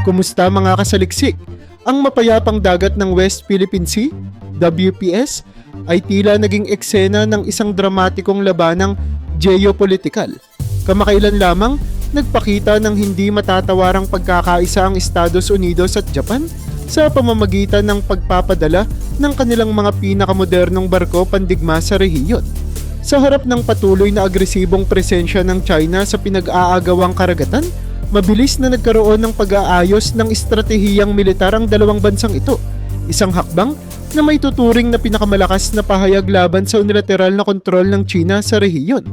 Kumusta mga kasaliksik? Ang mapayapang dagat ng West Philippine Sea, WPS, ay tila naging eksena ng isang dramatikong labanang geopolitikal. Kamakailan lamang, nagpakita ng hindi matatawarang pagkakaisa ang Estados Unidos at Japan sa pamamagitan ng pagpapadala ng kanilang mga pinakamodernong barko pandigma sa rehiyon. Sa harap ng patuloy na agresibong presensya ng China sa pinag-aagawang karagatan, mabilis na nagkaroon ng pag-aayos ng estratehiyang militar ang dalawang bansang ito. Isang hakbang na may tuturing na pinakamalakas na pahayag laban sa unilateral na kontrol ng China sa rehiyon.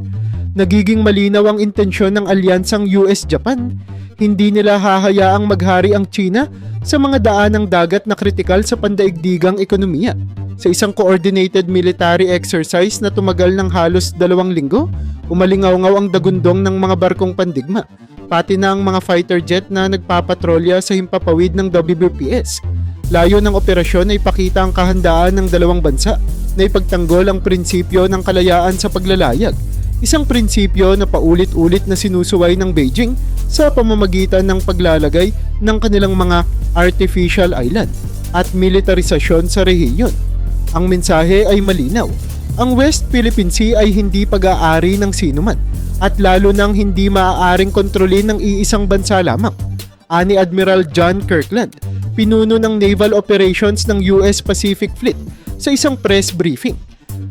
Nagiging malinaw ang intensyon ng alyansang US-Japan. Hindi nila hahayaang maghari ang China sa mga daan ng dagat na kritikal sa pandaigdigang ekonomiya. Sa isang coordinated military exercise na tumagal ng halos dalawang linggo, umalingaw-ngaw ang dagundong ng mga barkong pandigma, pati na ang mga fighter jet na nagpapatrolya sa himpapawid ng WBPS. Layo ng operasyon ay pakita ang kahandaan ng dalawang bansa na ipagtanggol ang prinsipyo ng kalayaan sa paglalayag, isang prinsipyo na paulit-ulit na sinusuway ng Beijing sa pamamagitan ng paglalagay ng kanilang mga artificial island at militarisasyon sa rehiyon. Ang mensahe ay malinaw. Ang West Philippine Sea ay hindi pag-aari ng sinuman at lalo nang hindi maaaring kontrolin ng iisang bansa lamang. Ani Admiral John Kirkland, pinuno ng naval operations ng US Pacific Fleet sa isang press briefing.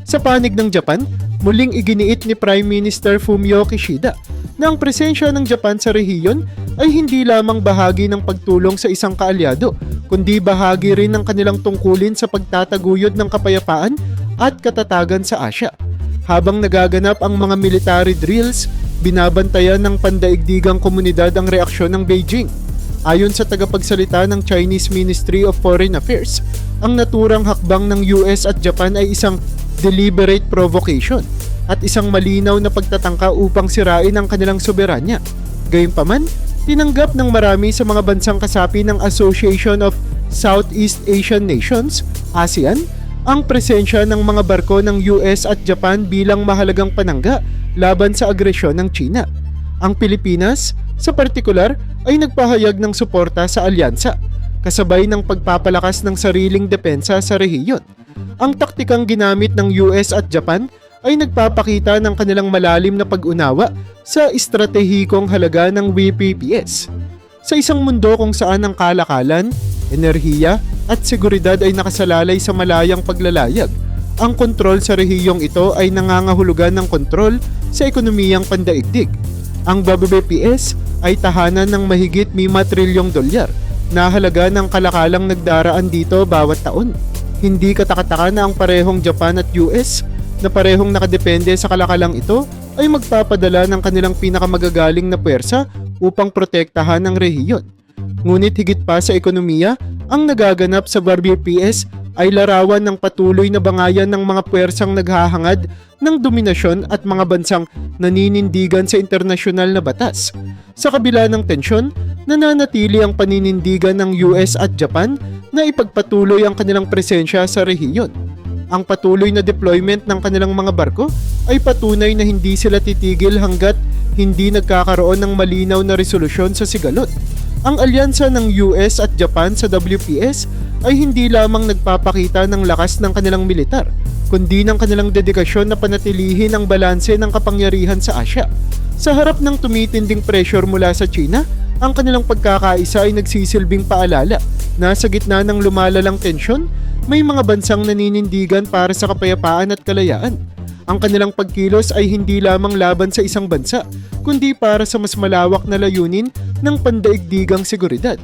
Sa panig ng Japan, muling iginiit ni Prime Minister Fumio Kishida na ang presensya ng Japan sa rehiyon ay hindi lamang bahagi ng pagtulong sa isang kaalyado, kundi bahagi rin ng kanilang tungkulin sa pagtataguyod ng kapayapaan at katatagan sa Asya. Habang nagaganap ang mga military drills, binabantayan ng pandaigdigang komunidad ang reaksyon ng Beijing. Ayon sa tagapagsalita ng Chinese Ministry of Foreign Affairs, ang naturang hakbang ng US at Japan ay isang deliberate provocation at isang malinaw na pagtatangka upang sirain ang kanilang soberanya. Gayunpaman, tinanggap ng marami sa mga bansang kasapi ng Association of Southeast Asian Nations, ASEAN, ang presensya ng mga barko ng US at Japan bilang mahalagang panangga laban sa agresyon ng China. Ang Pilipinas, sa partikular, ay nagpahayag ng suporta sa alyansa, kasabay ng pagpapalakas ng sariling depensa sa rehiyon. Ang taktikang ginamit ng US at Japan ay nagpapakita ng kanilang malalim na pag-unawa sa estratehikong halaga ng WPPS. Sa isang mundo kung saan ang kalakalan, enerhiya at seguridad ay nakasalalay sa malayang paglalayag, ang kontrol sa rehiyong ito ay nangangahulugan ng kontrol sa ekonomiyang pandaigdig. Ang WPPS ay tahanan ng mahigit 5 trilyong dolyar na halaga ng kalakalang nagdaraan dito bawat taon. Hindi katakataka na ang parehong Japan at US na parehong nakadepende sa kalakalang ito ay magpapadala ng kanilang pinakamagagaling na puwersa upang protektahan ang rehiyon. Ngunit higit pa sa ekonomiya, ang nagaganap sa WPS ay larawan ng patuloy na bangayan ng mga puwersang naghahangad ng dominasyon at mga bansang naninindigan sa internasyonal na batas. Sa kabila ng tensyon, nananatili ang paninindigan ng US at Japan na ipagpatuloy ang kanilang presensya sa rehiyon. Ang patuloy na deployment ng kanilang mga barko ay patunay na hindi sila titigil hanggat hindi nagkakaroon ng malinaw na resolusyon sa sigalot. Ang alyansa ng US at Japan sa WPS ay hindi lamang nagpapakita ng lakas ng kanilang militar, kundi ng kanilang dedikasyon na panatilihin ang balanse ng kapangyarihan sa Asya. Sa harap ng tumitinding pressure mula sa China, ang kanilang pagkakaisa ay nagsisilbing paalala na sa gitna ng lumalalang tensyon, may mga bansang naninindigan para sa kapayapaan at kalayaan. Ang kanilang pagkilos ay hindi lamang laban sa isang bansa, kundi para sa mas malawak na layunin ng pandaigdigang seguridad.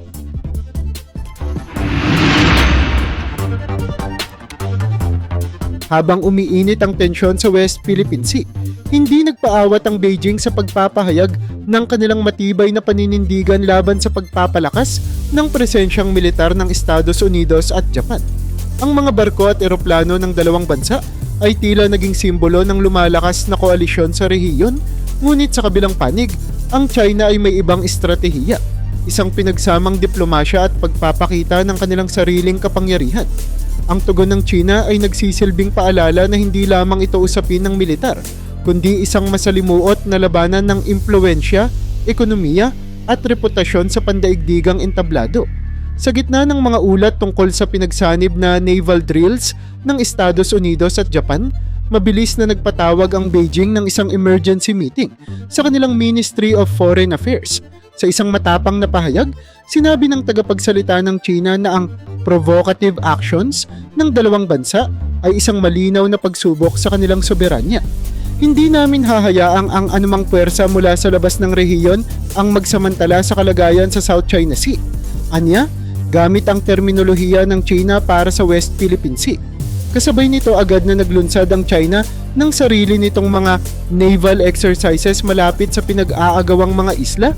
Habang umiinit ang tensyon sa West Philippine Sea, hindi nagpaawat ang Beijing sa pagpapahayag ng kanilang matibay na paninindigan laban sa pagpapalakas ng presensyang militar ng Estados Unidos at Japan. Ang mga barko at eroplano ng dalawang bansa ay tila naging simbolo ng lumalakas na koalisyon sa rehiyon, ngunit sa kabilang panig, ang China ay may ibang estratehiya, isang pinagsamang diplomasya at pagpapakita ng kanilang sariling kapangyarihan. Ang tugon ng China ay nagsisilbing paalala na hindi lamang ito usapin ng militar, kundi isang masalimuot na labanan ng impluensya, ekonomiya at reputasyon sa pandaigdigang entablado. Sa gitna ng mga ulat tungkol sa pinagsanib na naval drills ng Estados Unidos at Japan, mabilis na nagpatawag ang Beijing ng isang emergency meeting sa kanilang Ministry of Foreign Affairs. Sa isang matapang na pahayag, sinabi ng tagapagsalita ng China na ang provocative actions ng dalawang bansa ay isang malinaw na pagsubok sa kanilang soberanya. Hindi namin hahayaang ang anumang puwersa mula sa labas ng rehiyon ang magsamantala sa kalagayan sa South China Sea. Anya, gamit ang terminolohiya ng China para sa West Philippine Sea. Kasabay nito agad na naglunsad ang China ng sarili nitong mga naval exercises malapit sa pinag-aagawang mga isla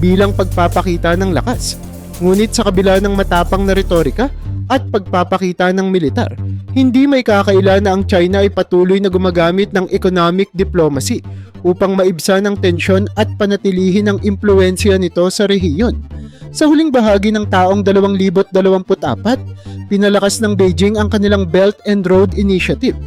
bilang pagpapakita ng lakas. Ngunit sa kabila ng matapang na retorika at pagpapakita ng militar, hindi may kakaila na ang China ay patuloy na gumagamit ng economic diplomacy upang maibsan ang tensyon at panatilihin ang impluensya nito sa rehiyon. Sa huling bahagi ng taong 2024, pinalakas ng Beijing ang kanilang Belt and Road Initiative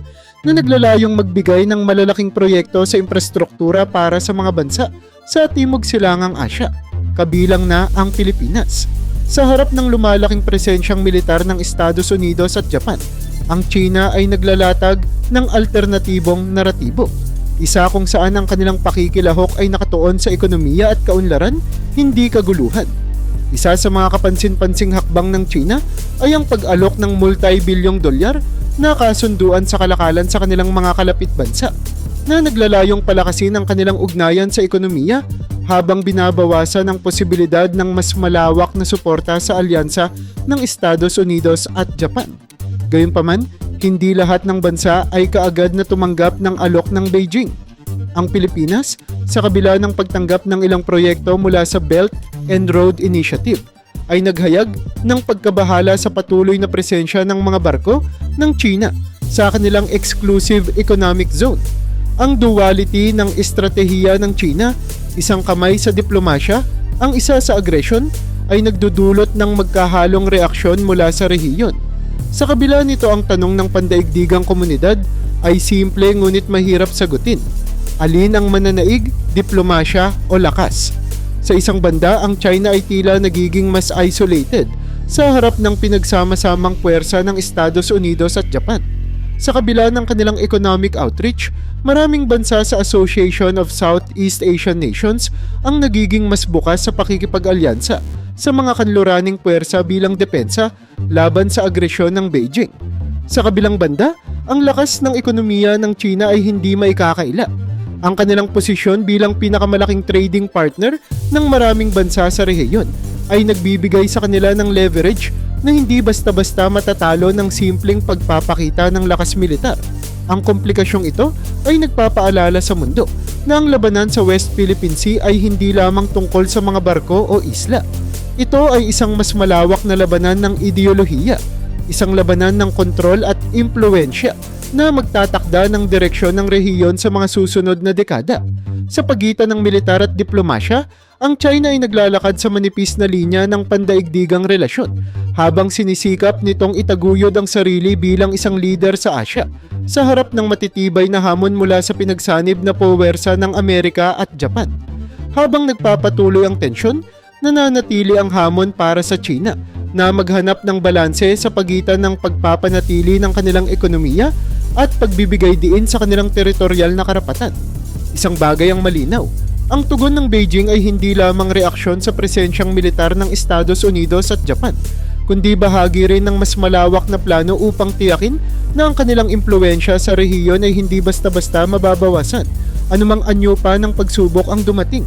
na naglalayong magbigay ng malalaking proyekto sa infrastruktura para sa mga bansa sa Timog Silangang Asya, kabilang na ang Pilipinas. Sa harap ng lumalaking presensyang militar ng Estados Unidos at Japan, ang China ay naglalatag ng alternatibong naratibo. Isa kung saan ang kanilang pakikilahok ay nakatuon sa ekonomiya at kaunlaran, hindi kaguluhan. Isa sa mga kapansin-pansing hakbang ng China ay ang pag-alok ng multi-bilyong dolyar na kasunduan sa kalakalan sa kanilang mga kalapit bansa na naglalayong palakasin ang kanilang ugnayan sa ekonomiya habang binabawasan ang posibilidad ng mas malawak na suporta sa alyansa ng Estados Unidos at Japan. Gayunpaman, hindi lahat ng bansa ay kaagad na tumanggap ng alok ng Beijing. Ang Pilipinas, sa kabila ng pagtanggap ng ilang proyekto mula sa Belt and Road Initiative, ay naghayag ng pagkabahala sa patuloy na presensya ng mga barko ng China sa kanilang exclusive economic zone. Ang duality ng estratehiya ng China, isang kamay sa diplomasya, ang isa sa aggression, ay nagdudulot ng magkahalong reaksyon mula sa rehiyon. Sa kabila nito ang tanong ng pandaigdigang komunidad ay simple ngunit mahirap sagutin. Alin ang mananaig, diplomasya o lakas? Sa isang banda, ang China ay tila nagiging mas isolated sa harap ng pinagsama-samang puwersa ng Estados Unidos at Japan. Sa kabila ng kanilang economic outreach, maraming bansa sa Association of Southeast Asian Nations ang nagiging mas bukas sa pakikipag-alyansa sa mga kanluraning puwersa bilang depensa laban sa agresyon ng Beijing. Sa kabilang banda, ang lakas ng ekonomiya ng China ay hindi maikakaila. Ang kanilang posisyon bilang pinakamalaking trading partner ng maraming bansa sa rehiyon ay nagbibigay sa kanila ng leverage na hindi basta-basta matatalo ng simpleng pagpapakita ng lakas militar. Ang komplikasyong ito ay nagpapaalala sa mundo na ang labanan sa West Philippine Sea ay hindi lamang tungkol sa mga barko o isla. Ito ay isang mas malawak na labanan ng ideolohiya, isang labanan ng kontrol at impluensya na magtatakda ng direksyon ng rehiyon sa mga susunod na dekada. Sa pagitan ng militar at diplomasya, ang China ay naglalakad sa manipis na linya ng pandaigdigang relasyon habang sinisikap nitong itaguyod ang sarili bilang isang leader sa Asya sa harap ng matitibay na hamon mula sa pinagsanib na puwersa ng Amerika at Japan. Habang nagpapatuloy ang tensyon, nananatili ang hamon para sa China na maghanap ng balanse sa pagitan ng pagpapanatili ng kanilang ekonomiya at pagbibigay diin sa kanilang teritorial na karapatan. Isang bagay ang malinaw. Ang tugon ng Beijing ay hindi lamang reaksyon sa presensyang militar ng Estados Unidos at Japan, kundi bahagi rin ng mas malawak na plano upang tiyakin na ang kanilang impluensya sa rehiyon ay hindi basta-basta mababawasan anumang anyo pa ng pagsubok ang dumating.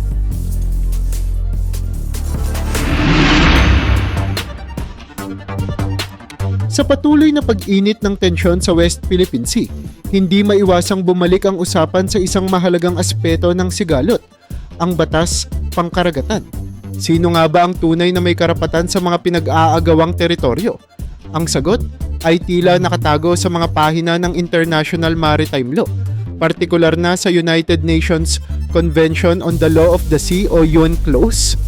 Sa patuloy na pag-init ng tensyon sa West Philippine Sea, hindi maiwasang bumalik ang usapan sa isang mahalagang aspeto ng sigalot, ang batas pangkaragatan. Sino nga ba ang tunay na may karapatan sa mga pinag-aagawang teritoryo? Ang sagot ay tila nakatago sa mga pahina ng International Maritime Law, partikular na sa United Nations Convention on the Law of the Sea o UNCLOS.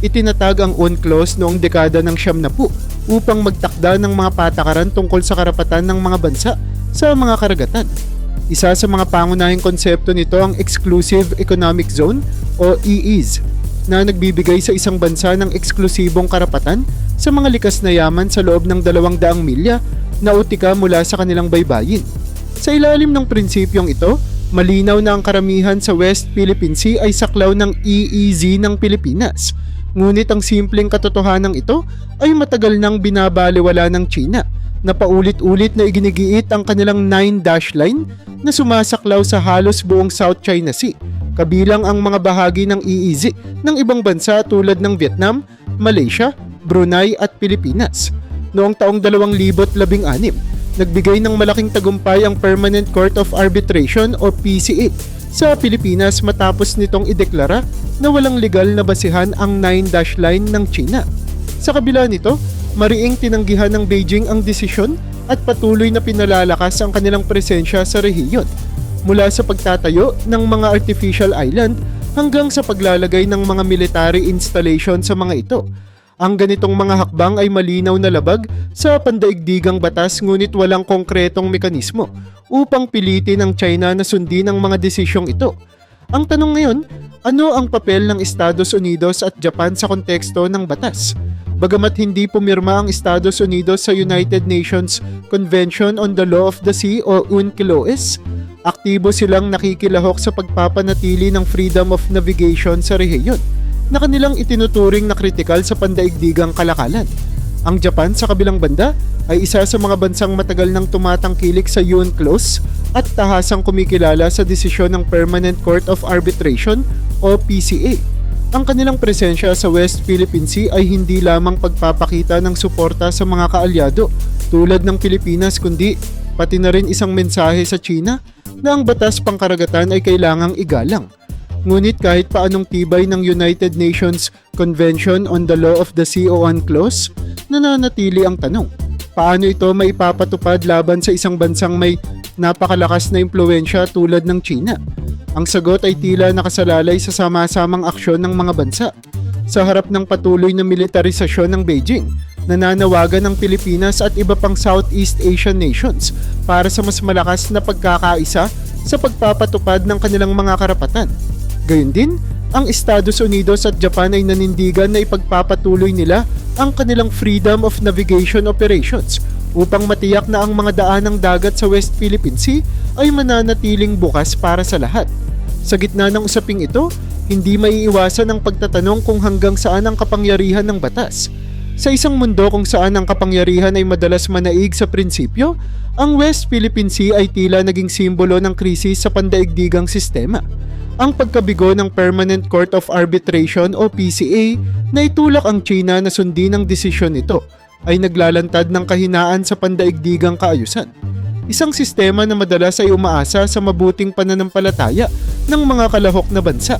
Itinatag ang UNCLOS noong dekada ng siyam na po upang magtakda ng mga patakaran tungkol sa karapatan ng mga bansa sa mga karagatan. Isa sa mga pangunahing konsepto nito ang Exclusive Economic Zone o EEZ na nagbibigay sa isang bansa ng eksklusibong karapatan sa mga likas na yaman sa loob ng dalawang daang milya na utika mula sa kanilang baybayin. Sa ilalim ng prinsipyong ito, malinaw na ang karamihan sa West Philippine Sea ay saklaw ng EEZ ng Pilipinas. Ngunit ang simpleng katotohanan ito ay matagal nang binabaliwala ng China na paulit-ulit na iginigiit ang kanilang 9-dash line na sumasaklaw sa halos buong South China Sea, kabilang ang mga bahagi ng EEZ ng ibang bansa tulad ng Vietnam, Malaysia, Brunei at Pilipinas. Noong taong 2016, nagbigay ng malaking tagumpay ang Permanent Court of Arbitration o PCA sa Pilipinas matapos nitong ideklara na walang legal na basihan ang 9-dash line ng China. Sa kabila nito, mariing tinanggihan ng Beijing ang desisyon at patuloy na pinalalakas ang kanilang presensya sa rehiyon mula sa pagtatayo ng mga artificial island hanggang sa paglalagay ng mga military installation sa mga ito. Ang ganitong mga hakbang ay malinaw na labag sa pandaigdigang batas ngunit walang konkretong mekanismo upang pilitin ang China na sundin ang mga desisyong ito. Ang tanong ngayon, ano ang papel ng Estados Unidos at Japan sa konteksto ng batas? Bagamat hindi pumirma ang Estados Unidos sa United Nations Convention on the Law of the Sea o UNCLOS, aktibo silang nakikilahok sa pagpapanatili ng freedom of navigation sa rehiyon na kanilang itinuturing na kritikal sa pandaigdigang kalakalan. Ang Japan sa kabilang banda ay isa sa mga bansang matagal nang tumatangkilik sa UNCLOS at tahasang kumikilala sa desisyon ng Permanent Court of Arbitration o PCA. Ang kanilang presensya sa West Philippine Sea ay hindi lamang pagpapakita ng suporta sa mga kaalyado tulad ng Pilipinas kundi pati na rin isang mensahe sa China na ang batas pangkaragatan ay kailangang igalang. Ngunit kahit paanong tibay ng United Nations Convention on the Law of the Sea o UNCLOS, nananatili ang tanong, paano ito maipapatupad laban sa isang bansang may napakalakas na impluensya tulad ng China? Ang sagot ay tila nakasalalay sa sama-samang aksyon ng mga bansa. Sa harap ng patuloy na militarisasyon ng Beijing, nananawagan ng Pilipinas at iba pang Southeast Asian nations para sa mas malakas na pagkakaisa sa pagpapatupad ng kanilang mga karapatan. Gayun din, ang Estados Unidos at Japan ay nanindigan na ipagpapatuloy nila ang kanilang Freedom of Navigation Operations upang matiyak na ang mga daan ng dagat sa West Philippine Sea ay mananatiling bukas para sa lahat. Sa gitna ng usaping ito, hindi maiiwasan ang pagtatanong kung hanggang saan ang kapangyarihan ng batas. Sa isang mundo kung saan ang kapangyarihan ay madalas manaig sa prinsipyo, ang West Philippine Sea ay tila naging simbolo ng krisis sa pandaigdigang sistema. Ang pagkabigo ng Permanent Court of Arbitration o PCA na itulak ang China na sundin ang desisyon nito ay naglalantad ng kahinaan sa pandaigdigang kaayusan. Isang sistema na madalas ay umaasa sa mabuting pananampalataya ng mga kalahok na bansa.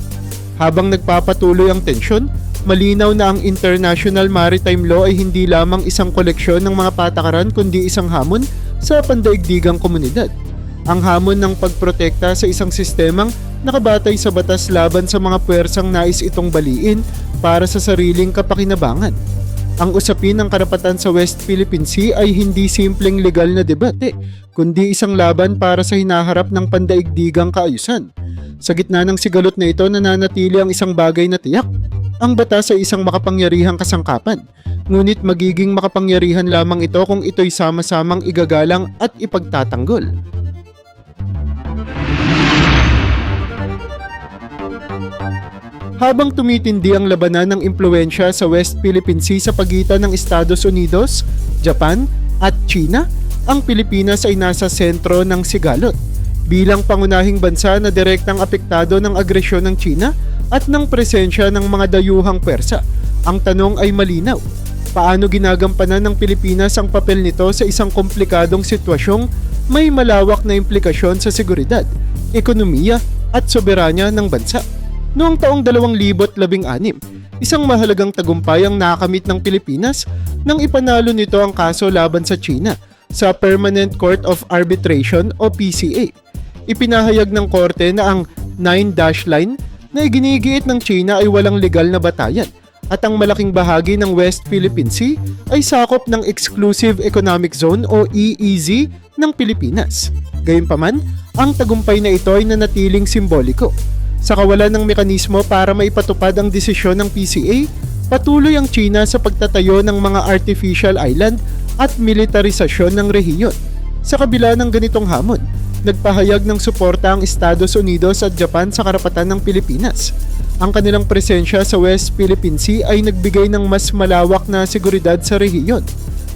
Habang nagpapatuloy ang tensyon, malinaw na ang International Maritime Law ay hindi lamang isang koleksyon ng mga patakaran kundi isang hamon sa pandaigdigang komunidad. Ang hamon ng pagprotekta sa isang sistemang nakabatay sa batas laban sa mga puwersang nais itong baliin para sa sariling kapakinabangan. Ang usapin ng karapatan sa West Philippine Sea ay hindi simpleng legal na debate, kundi isang laban para sa hinaharap ng pandaigdigang kaayusan. Sa gitna ng sigalot na ito nananatili ang isang bagay na tiyak. Ang batas ay isang makapangyarihang kasangkapan, ngunit magiging makapangyarihan lamang ito kung ito'y sama-samang igagalang at ipagtatanggol. Habang tumitindi ang labanan ng impluensya sa West Philippine Sea sa pagitan ng Estados Unidos, Japan at China, ang Pilipinas ay nasa sentro ng sigalot. Bilang pangunahing bansa na direktang apektado ng agresyon ng China at ng presensya ng mga dayuhang Persa, ang tanong ay malinaw. Paano ginagampanan ng Pilipinas ang papel nito sa isang komplikadong sitwasyong may malawak na implikasyon sa seguridad, ekonomiya at soberanya ng bansa? Noong taong 2016, isang mahalagang tagumpay ang nakamit ng Pilipinas nang ipanalo nito ang kaso laban sa China sa Permanent Court of Arbitration o PCA. Ipinahayag ng korte na ang 9-dash line na iginigiit ng China ay walang legal na batayan at ang malaking bahagi ng West Philippine Sea ay sakop ng Exclusive Economic Zone o EEZ ng Pilipinas. Gayunpaman, ang tagumpay na ito ay nanatiling simboliko Sa kawalan ng mekanismo para maipatupad ang desisyon ng PCA, patuloy ang China sa pagtatayo ng mga artificial island at militarisasyon ng rehiyon. Sa kabila ng ganitong hamon, nagpahayag ng suporta ang Estados Unidos at Japan sa karapatan ng Pilipinas. Ang kanilang presensya sa West Philippine Sea ay nagbigay ng mas malawak na seguridad sa rehiyon.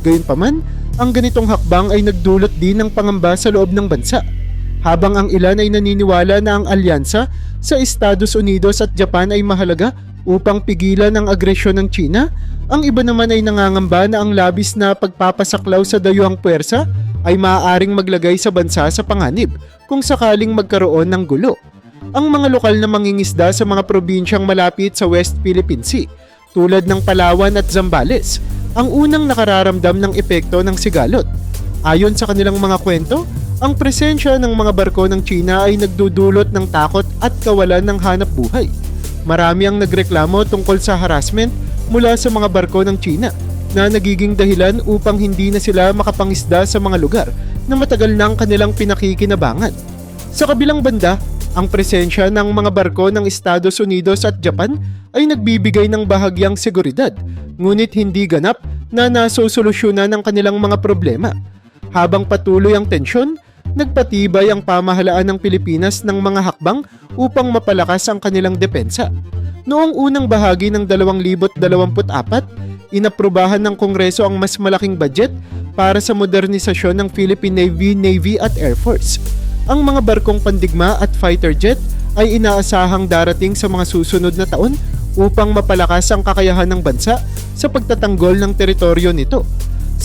Gayunpaman, ang ganitong hakbang ay nagdulot din ng pangamba sa loob ng bansa. Habang ang ilan ay naniniwala na ang alyansa sa Estados Unidos at Japan ay mahalaga upang pigilan ang agresyon ng China, ang iba naman ay nangangamba na ang labis na pagpapasaklaw sa dayuhang puwersa ay maaaring maglagay sa bansa sa panganib kung sakaling magkaroon ng gulo. Ang mga lokal na mangingisda sa mga probinsyang malapit sa West Philippine Sea tulad ng Palawan at Zambales ang unang nakararamdam ng epekto ng sigalot. Ayon sa kanilang mga kwento, ang presensya ng mga barko ng China ay nagdudulot ng takot at kawalan ng hanap buhay. Marami ang nagreklamo tungkol sa harassment mula sa mga barko ng China na nagiging dahilan upang hindi na sila makapangisda sa mga lugar na matagal nang kanilang pinakikinabangan. Sa kabilang banda, ang presensya ng mga barko ng Estados Unidos at Japan ay nagbibigay ng bahagyang seguridad, ngunit hindi ganap na nasosolusyonan ng kanilang mga problema. Habang patuloy ang tensyon, nagpatibay ang pamahalaan ng Pilipinas ng mga hakbang upang mapalakas ang kanilang depensa. Noong unang bahagi ng 2024, inaprubahan ng Kongreso ang mas malaking budget para sa modernisasyon ng Philippine Navy, Navy at Air Force. Ang mga barkong pandigma at fighter jet ay inaasahang darating sa mga susunod na taon upang mapalakas ang kakayahan ng bansa sa pagtatanggol ng teritoryo nito.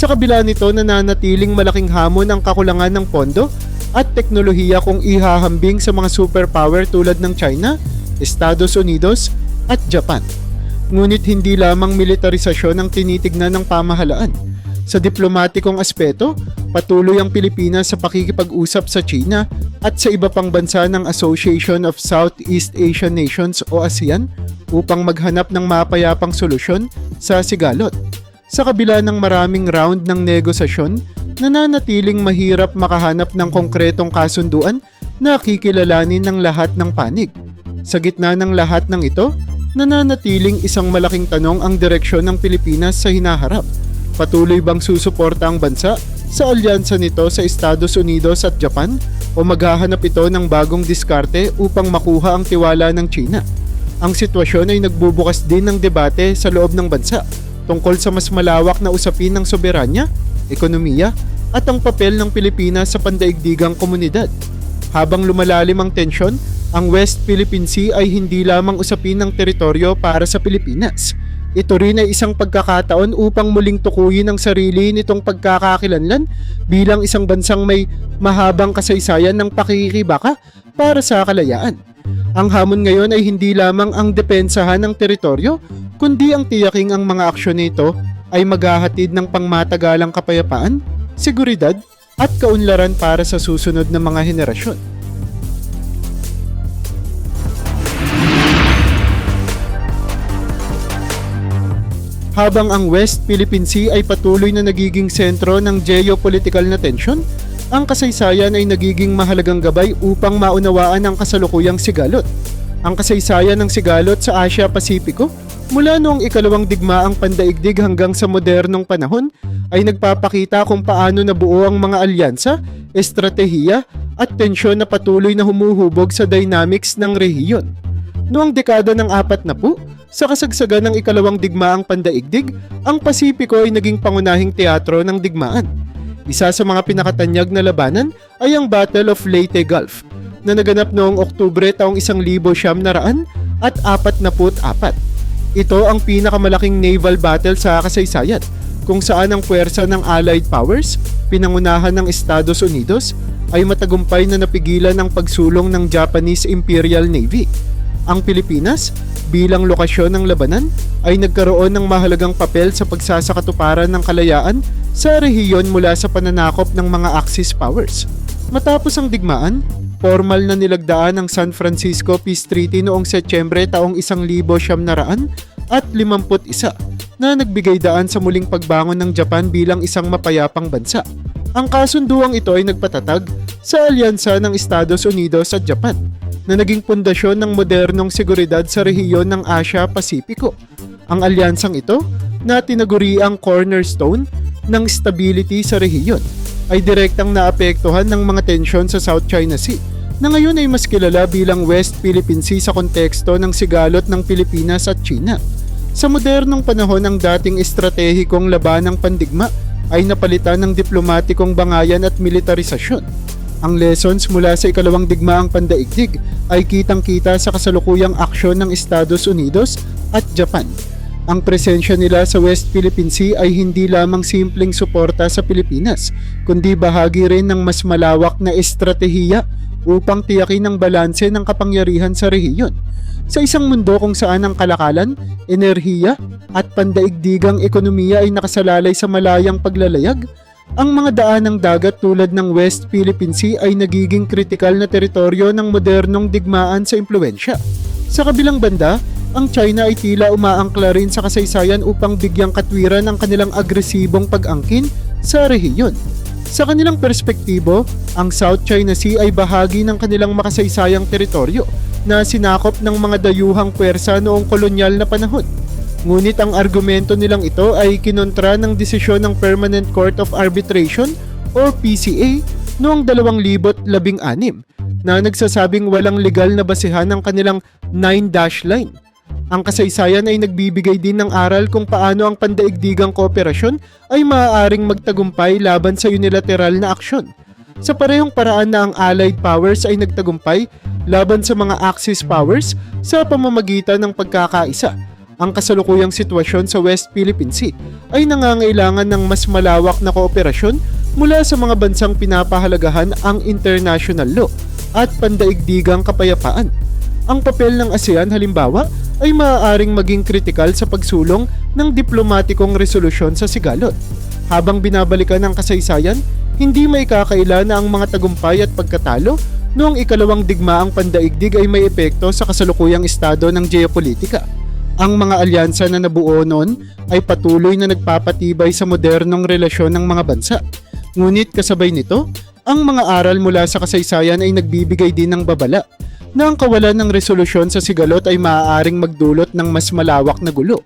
Sa kabila nito nananatiling malaking hamon ang kakulangan ng pondo at teknolohiya kung ihahambing sa mga superpower tulad ng China, Estados Unidos at Japan. Ngunit hindi lamang militarisasyon ang tinitignan ng pamahalaan. Sa diplomatikong aspeto, patuloy ang Pilipinas sa pakikipag-usap sa China at sa iba pang bansa ng Association of Southeast Asian Nations o ASEAN upang maghanap ng mapayapang solusyon sa sigalot. Sa kabila ng maraming round ng negosasyon, nananatiling mahirap makahanap ng konkretong kasunduan na kikilalanin ng lahat ng panig. Sa gitna ng lahat ng ito, nananatiling isang malaking tanong ang direksyon ng Pilipinas sa hinaharap. Patuloy bang susuporta ang bansa sa alyansa nito sa Estados Unidos at Japan o maghahanap ito ng bagong diskarte upang makuha ang tiwala ng China? Ang sitwasyon ay nagbubukas din ng debate sa loob ng bansa tungkol sa mas malawak na usapin ng soberanya, ekonomiya at ang papel ng Pilipinas sa pandaigdigang komunidad. Habang lumalalim ang tensyon, ang West Philippine Sea ay hindi lamang usapin ng teritoryo para sa Pilipinas. Ito rin ay isang pagkakataon upang muling tukuyin ang sarili nitong pagkakakilanlan bilang isang bansang may mahabang kasaysayan ng pakikibaka para sa kalayaan. Ang hamon ngayon ay hindi lamang ang depensahan ng teritoryo, kundi ang tiyaking ang mga aksyon nito ay maghahatid ng pangmatagalang kapayapaan, seguridad, at kaunlaran para sa susunod na mga henerasyon. Habang ang West Philippine Sea ay patuloy na nagiging sentro ng geopolitical na tensyon, ang kasaysayan ay nagiging mahalagang gabay upang maunawaan ang kasalukuyang sigalot. Ang kasaysayan ng sigalot sa Asia Pasipiko mula noong ikalawang digmaang pandaigdig hanggang sa modernong panahon ay nagpapakita kung paano nabuo ang mga alyansa, estratehiya at tensyon na patuloy na humuhubog sa dynamics ng rehiyon. Noong dekada ng apat na po, sa kasagsagan ng ikalawang digmaang pandaigdig, ang Pasipiko ay naging pangunahing teatro ng digmaan. Isa sa mga pinakatanyag na labanan ay ang Battle of Leyte Gulf na naganap noong Oktubre taong 1944 at 44. Ito ang pinakamalaking naval battle sa kasaysayan kung saan ang puwersa ng Allied Powers, pinangunahan ng Estados Unidos, ay matagumpay na napigilan ang pagsulong ng Japanese Imperial Navy. Ang Pilipinas, bilang lokasyon ng labanan, ay nagkaroon ng mahalagang papel sa pagsasakatuparan ng kalayaan sa rehiyon mula sa pananakop ng mga Axis powers. Matapos ang digmaan, formal na nilagdaan ang San Francisco Peace Treaty noong Setyembre taong 1951 at 51 na nagbigay daan sa muling pagbangon ng Japan bilang isang mapayapang bansa. Ang kasunduang ito ay nagpatatag sa alyansa ng Estados Unidos at Japan na naging pundasyon ng modernong seguridad sa rehiyon ng Asia-Pasipiko. Ang alyansang ito, na tinaguri ang cornerstone ng stability sa rehiyon, ay direktang naapektuhan ng mga tensyon sa South China Sea na ngayon ay mas kilala bilang West Philippine Sea sa konteksto ng sigalot ng Pilipinas at China. Sa modernong panahon ang dating estratehikong labanang pandigma ay napalitan ng diplomatikong bangayan at militarisasyon. Ang lessons mula sa ikalawang digmaang pandaigdig ay kitang-kita sa kasalukuyang aksyon ng Estados Unidos at Japan. Ang presensya nila sa West Philippine Sea ay hindi lamang simpleng suporta sa Pilipinas, kundi bahagi rin ng mas malawak na estratehiya upang tiyakin ang balanse ng kapangyarihan sa rehiyon. Sa isang mundo kung saan ang kalakalan, enerhiya at pandaigdigang ekonomiya ay nakasalalay sa malayang paglalayag, ang mga daan ng dagat tulad ng West Philippine Sea ay nagiging kritikal na teritoryo ng modernong digmaan sa impluensya. Sa kabilang banda, ang China ay tila umaangkla rin sa kasaysayan upang bigyang katwiran ang kanilang agresibong pag-angkin sa rehiyon. Sa kanilang perspektibo, ang South China Sea ay bahagi ng kanilang makasaysayang teritoryo na sinakop ng mga dayuhang pwersa noong kolonyal na panahon. Ngunit ang argumento nilang ito ay kinontra ng desisyon ng Permanent Court of Arbitration or PCA noong 2016 na nagsasabing walang legal na basehan ng kanilang 9-dash line. Ang kasaysayan ay nagbibigay din ng aral kung paano ang pandaigdigang kooperasyon ay maaaring magtagumpay laban sa unilateral na aksyon. Sa parehong paraan na ang Allied Powers ay nagtagumpay laban sa mga Axis Powers sa pamamagitan ng pagkakaisa ang kasalukuyang sitwasyon sa West Philippine Sea ay nangangailangan ng mas malawak na kooperasyon mula sa mga bansang pinapahalagahan ang international law at pandaigdigang kapayapaan. Ang papel ng ASEAN halimbawa ay maaaring maging kritikal sa pagsulong ng diplomatikong resolusyon sa sigalot. Habang binabalikan ang kasaysayan, hindi may kakaila na ang mga tagumpay at pagkatalo noong ikalawang digmaang pandaigdig ay may epekto sa kasalukuyang estado ng geopolitika. Ang mga alyansa na nabuo noon ay patuloy na nagpapatibay sa modernong relasyon ng mga bansa. Ngunit kasabay nito, ang mga aral mula sa kasaysayan ay nagbibigay din ng babala na ang kawalan ng resolusyon sa sigalot ay maaaring magdulot ng mas malawak na gulo.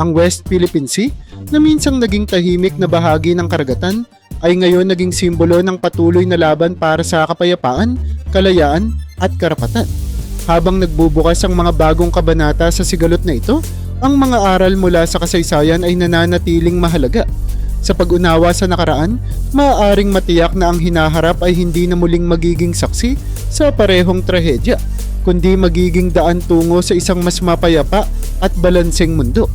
Ang West Philippine Sea, na minsang naging tahimik na bahagi ng karagatan, ay ngayon naging simbolo ng patuloy na laban para sa kapayapaan, kalayaan at karapatan. Habang nagbubukas ang mga bagong kabanata sa sigalot na ito, ang mga aral mula sa kasaysayan ay nananatiling mahalaga. Sa pag-unawa sa nakaraan, maaaring matiyak na ang hinaharap ay hindi na muling magiging saksi sa parehong trahedya, kundi magiging daan tungo sa isang mas mapayapa at balanseng mundo.